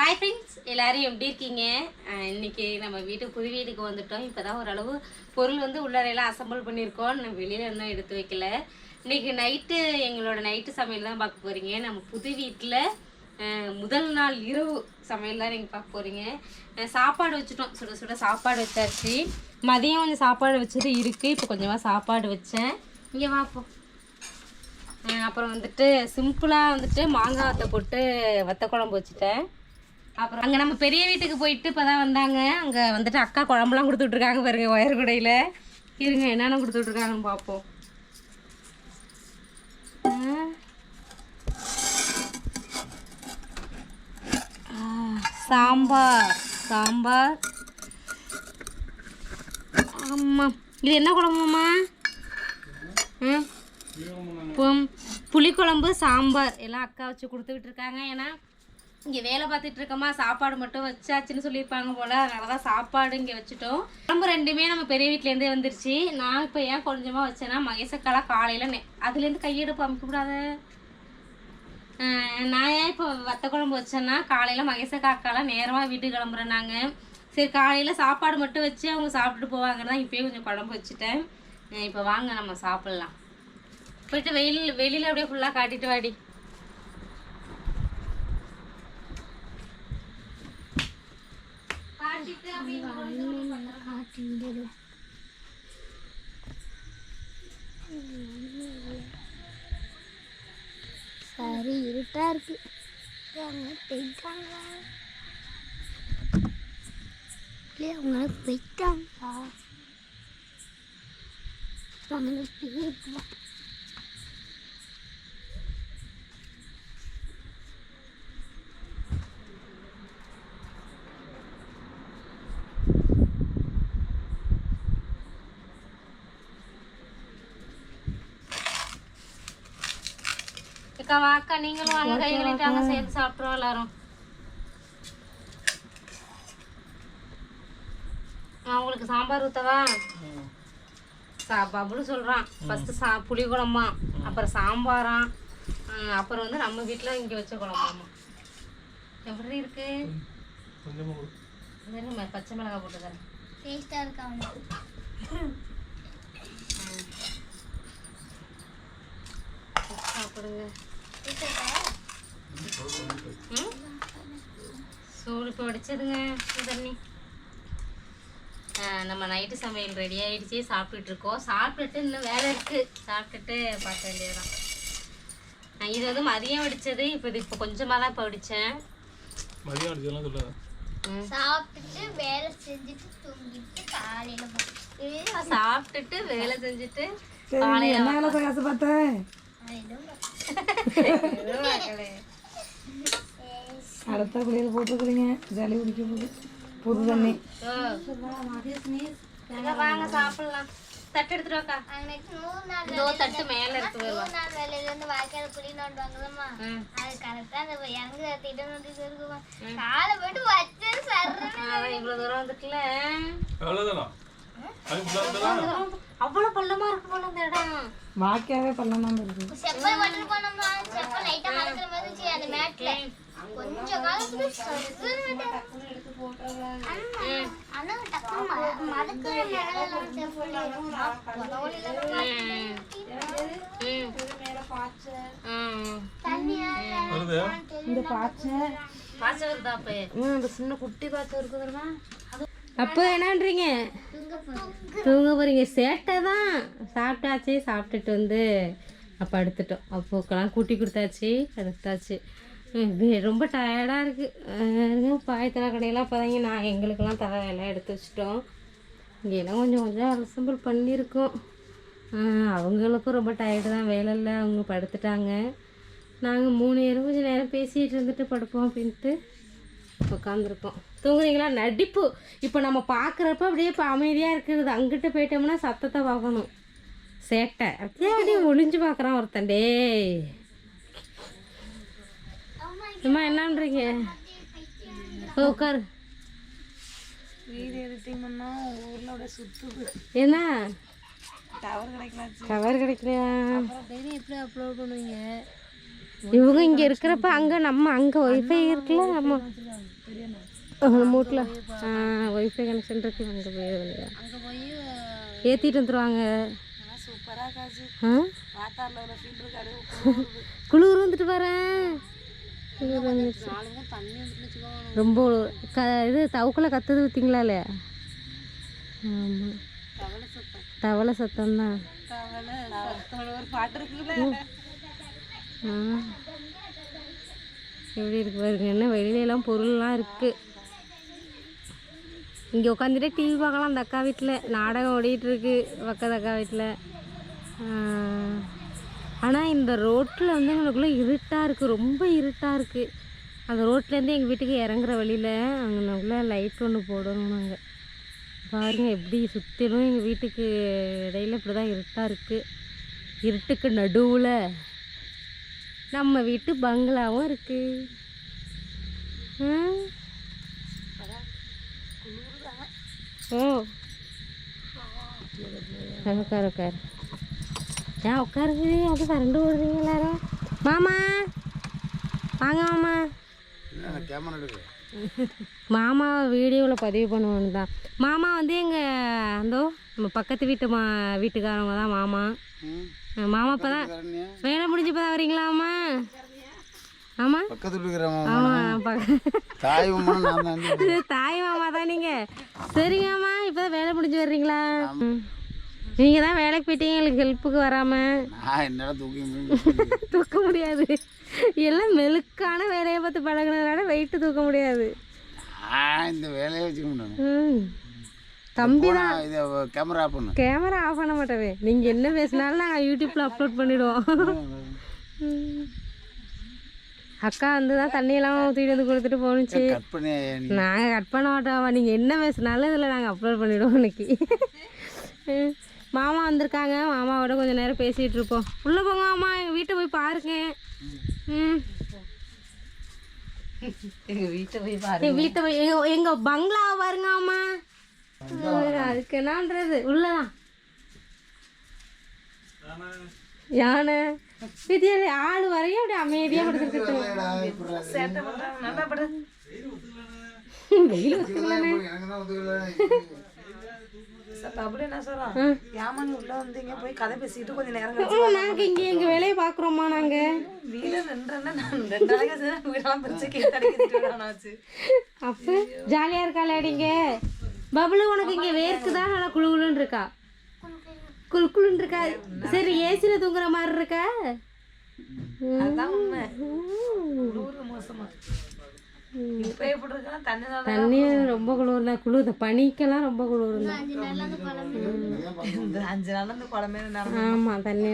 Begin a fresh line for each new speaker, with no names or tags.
Hi friends எல்லோரும் எப்படி இருக்கீங்க? இன்றைக்கி நம்ம வீட்டு புது வீட்டுக்கு வந்துட்டோம். இப்போ தான் ஓரளவு பொருள் வந்து உள்ளறையெல்லாம் அசம்பிள் பண்ணியிருக்கோம். நான் வெளியில் இன்னும் எடுத்து வைக்கல. இன்னைக்கு நைட்டு எங்களோட நைட்டு சமையல் தான் பார்க்க போகிறீங்க நம்ம புது வீட்டில் முதல் நாள் இரவு சமையல் தான் நீங்கள் பார்க்க போகிறீங்க சாப்பாடு வச்சுட்டோம். சுட சுட சாப்பாடு வச்சாச்சு. மதியம் கொஞ்சம் சாப்பாடு வச்சது இருக்குது இப்போ கொஞ்சமாக சாப்பாடு வச்சேன். இங்கே வாப்போம் அப்புறம் வந்துட்டு சிம்பிளாக வந்துட்டு மாங்காய் வத்தை போட்டு வத்த குழம்பு வச்சுட்டேன். அப்புறம் அங்கே நம்ம பெரிய வீட்டுக்கு போயிட்டு இப்போ தான் வந்தாங்க. அங்கே வந்துட்டு அக்கா குழம்புலாம் கொடுத்துட்ருக்காங்க பாருங்க ஒயர்குடையில் இருங்க என்னென்ன கொடுத்துட்ருக்காங்கன்னு பார்ப்போம். சாம்பார் சாம்பார். ஆமாம் இது என்ன குழம்புமா புளிக்குழம்பு. சாம்பார். எல்லாம் அக்கா வச்சு கொடுத்துக்கிட்டு இருக்காங்க ஏன்னா இங்கே வேலை பார்த்துட்டு இருக்கோமா சாப்பாடு மட்டும் வச்சாச்சுன்னு சொல்லியிருப்பாங்க போல் அதனால தான் சாப்பாடு இங்கே வச்சுட்டோம். குழம்பு ரெண்டுமே நம்ம பெரிய வீட்டிலேருந்தே வந்துருச்சு. நான் இப்போ ஏன் கொஞ்சமாக வச்சேன்னா மகேசக்காலாம் காலையில் நெ அதுலேருந்து கையெடுப்பு அமைக்கக்கூடாது நான் ஏன் இப்போ வத்த குழம்பு வச்சேன்னா காலையில் மகேசக்காக்காலாம் நேரமாக வீட்டுக்கு கிளம்புறேன் நாங்கள் சரி காலையில் சாப்பாடு மட்டும் வச்சு அவங்க சாப்பிட்டுட்டு போவாங்கன்னு தான் இப்போயே கொஞ்சம் குழம்பு வச்சுட்டேன். இப்போ வாங்க நம்ம சாப்பிட்லாம். போயிட்டு வெயில் வெளியில் அப்படியே ஃபுல்லாக காட்டிட்டு வாடி. காட்டிட்டு அப்படியே
சரி இருட்டா இருக்கு அவங்க போயிட்டாங்களா இல்லையா அவங்க
அக்கா வாக்கா நீங்களும் வாங்க. கை கழிட்டாங்க சேர்ந்து சாப்பிட்றோம் எல்லாரும். நான் உங்களுக்கு சாம்பார் ஊற்றவா சா பபுளு சொல்கிறான் ஃபஸ்ட்டு சா புளி குழம்பா அப்புறம் சாம்பாராம் அப்புறம் வந்து நம்ம வீட்டில் இங்கே வச்ச குழம்பாமா. எப்படி இருக்கு? பச்சை மிளகாய் போட்டு தரேன்.
டேஸ்டா இருக்காங்க
சாப்பிடுங்க. சூடு இப்போ வடிச்சதுங்க தண்ணி ஆ, நம்ம நைட்டு சமையல் ரெடி ஆயிடுச்சு சாப்பிட்டுட்டு இருக்கோம். சாப்பிட்டுட்டு இன்னும் வேலை இருக்கு. சாப்பிட்டுட்டு பார்க்க வேண்டியதுதான். நான் இது வந்து மதியம் வடிச்சது இப்போ இது இப்போ கொஞ்சமாக தான் இப்போ வடித்தேன்
மதியம் அடிச்சதெல்லாம் சொல்லாத
சாப்பிட்டுட்டு வேலை செஞ்சுட்டு தூங்கிட்டு காலையில
சாப்பிட்டுட்டு வேலை செஞ்சுட்டு காலையில்
அடுத்த குளியல் போட்டுருக்குறீங்க ஜலி குடிக்க போகுது புது தண்ணி
வாங்க சாப்பிடலாம் தட்டு எடுத்துட்டு வாக்கா
அன்னைக்கு நூறு நாள்
இதோ தட்டு மேலே இருக்கு வருவா
நூறு நாள் வேலையில இருந்து வாய்க்கால புளி நோண்டுவாங்களாம்மா
ம்
அது கரெக்டா அந்த திட்டம் நோண்டிட்டு இருக்குமா காலை போட்டு வச்சு சர்றன்னு
அதான் இவ்வளோ தூரம் வந்துட்டுல
அது ஃபுல்லாக
அவ்வளோ பள்ளமா இருக்கு போல இந்த இடம்.
வாக்கியாவே பள்ளம் இருக்கு.
செப்பல் மட்டும் போனோம்னா செப்பல் லைட்டா மறக்கிற மாதிரி இருந்துச்சு அந்த மேட்ல. கொஞ்ச காலத்துல சர்றன்னு ஆனா டக்குனு ம- மறக்கிற செப்பல். தண்ணியா
வருது.
இந்த
வருதா அப்ப இந்த சின்ன குட்டி பாய்ச்ச இருக்கு தெரியுமா? அப்போ என்னன்றீங்க? தூங்க போகிறீங்க சேட்டை தான். சாப்பிட்டாச்சு சாப்பிட்டுட்டு வந்து அப்போ எடுத்துட்டோம் அப்போக்கெல்லாம் கூட்டி கொடுத்தாச்சு எடுத்தாச்சு ரொம்ப டயர்டாக இருக்குது பாய் தலை கடையெல்லாம் இப்போதாங்க நான் எங்களுக்கெல்லாம் தலையெல்லாம் எடுத்து வச்சிட்டோம். இங்கெல்லாம் கொஞ்சம் கொஞ்சம் அசம்பிள் பண்ணியிருக்கோம். அவங்களுக்கும் ரொம்ப டயர்டு தான். வேலை இல்லை. அவங்க படுத்துட்டாங்க. நாங்கள் மூணு பேரும் கொஞ்சம் நேரம் பேசிகிட்டு இருந்துட்டு படுப்போம் அப்படின்ட்டு. உட்காந்துருக்கோம் தூங்குறீங்களா? நடிப்பு. இப்போ நம்ம பார்க்குறப்ப அப்படியே இப்போ அமைதியாக இருக்கிறது. அங்கிட்டு போயிட்டோம்னா சத்தத்தை பார்க்கணும். சேட்டை. அப்படியே அப்படியே ஒளிஞ்சு பார்க்குறான் ஒருத்தன். டேய். அம்மா என்னன்றீங்க? உட்காரு. என்ன?
டவர் கிடைக்கலாச்சு.
கவர் கிடைக்கலையா? டெய்லி எப்படி அப்லோட் பண்ணுவீங்க? இவங்க இங்கே இருக்கிறப்ப அங்கே நம்ம அங்கே ஒய்ஃபை இருக்குல்ல நம்ம நம்ம வீட்டில் ஒய்ஃபை கனெக்ஷன் இருக்குல்ல அங்கே போய் ஏற்றிட்டு வந்துடுவாங்க ஆ குளிர் வந்துட்டு வரேன் ரொம்ப க இது தவுக்குள்ள கத்துது பார்த்தீங்களாலே ஆமாம்
தவளை சத்தம்.
தவளை சத்தம் தான்
தவளை சத்தம் ஒரு பாட்டு இருக்குல்ல
ஆ எப்படி இருக்கு பாருங்க என்ன வெளியிலலாம் பொருள்லாம் இருக்கு. இங்கே உட்காந்துட்டே டிவி பார்க்கலாம் அந்த அக்கா வீட்டில் நாடகம் ஓடிட்டு இருக்கு பக்கத்து அக்கா வீட்டில் ஆனால் இந்த ரோட்டில் வந்து எங்களுக்குள்ள இருட்டாக இருக்குது ரொம்ப இருட்டாக இருக்குது அந்த ரோட்லேருந்து எங்கள் வீட்டுக்கு இறங்குற வழியில் அங்கனக்குள்ள லைட் ஒன்று போடணும் நாங்கள் பாருங்கள் எப்படி சுற்றிலும் எங்கள் வீட்டுக்கு இடையில இப்படி தான் இருட்டாக இருக்குது இருட்டுக்கு நடுவில் நம்ம வீட்டு பங்களாவும் இருக்கு. ம். ஓ. உட்கார் உட்கார். ஏன் உட்காருங்க அது வறண்டு ஓடுறீங்க எல்லாரும். மாமா. வாங்க மாமா. மாமா வீடியோவில் பதிவு பண்ணுவோன்னு தான். மாமா வந்து எங்கள் அந்தோ நம்ம பக்கத்து வீட்டு மா வீட்டுக்காரவங்க தான் மாமா. மாமா இப்போ தான் வேலை முடிஞ்சு இப்போ தான் வரீங்களாம்மா? ஆமாம்
பக்கத்துல
பக்க
தாய் மாமா
தாய் மாமா தான் நீங்கள் சரிங்கம்மா இப்போ தான் வேலை முடிஞ்சு வர்றீங்களா? நீங்கள் தான் வேலைக்கு போயிட்டீங்க எங்களுக்கு ஹெல்ப்புக்கு வராமல்
நான் என்னடா தூக்கி
தூக்க முடியாது. எல்லாம் மெலுக்கான வேலையை பார்த்து பழகுனதுனால வெயிட்டு தூக்க முடியாது.
இந்த வேலையை வச்சுக்க முடியும்
தம்பி
போனா இதை கேமரா ஆஃப் பண்ணு.
கேமரா ஆஃப் பண்ண மாட்டவே நீங்கள் என்ன பேசினாலும் நாங்கள் யூடியூப்பில் அப்லோட் பண்ணிவிடுவோம். அக்கா வந்து தான் தண்ணியெல்லாம் ஊற்றிட்டு வந்து கொடுத்துட்டு போணுச்சு. நாங்கள் கட் பண்ண மாட்டோம். நீங்கள் என்ன பேசினாலும் இதில் நாங்கள் அப்லோட் பண்ணிவிடுவோம் இன்னைக்கு. மாமா வந்திருக்காங்க. மாமாவோட கொஞ்சம் நேரம் பேசிகிட்டு இருப்போம் உள்ளே போங்க மாமா எங்கள் வீட்டை போய் பாருங்க. ம்.
எங்கள் வீட்டை போய்
எங்கள் வீட்டை போய் எங்கள் எங்கள் பங்களாவை பாருங்க அம்மா அதுக்கு என்னன்றது? உள்ளதான் யானை. இது ஆள் வரையும் அப்படி அமைதியாக படுத்துக்கிட்டு
சேட்டை பண்ணுறாங்க நல்லா படு.
வெயில் ஒத்துக்கலண்ணே.
அப்படி என்ன உள்ள வந்தீங்க போய் கதை பேசிட்டு கொஞ்சம் நேரம்
நாங்கள் இங்கே எங்கள் வேலையை பார்க்குறோம்மா நாங்கள்
வீடு ரெண்டு ரெண்டு நாளைக்கு வீடெல்லாம் பிரிச்சு
அப்போ நீங்க. பபுளு உனக்கு இங்கே வேர்க்குதா நல்லா குளு குளுன்னு இருக்கா? குளு குளுன்னு இருக்கா? சரி ஏசியில் தூங்குற மாதிரி இருக்கா?
அதுதான் உண்மை. மோசமா. தண்ணி
ரொம்ப குளிர்னா குளிர் இந்த பனிக்கெல்லாம் ரொம்ப குளிர்
நடந்து
ஆமாம் தண்ணி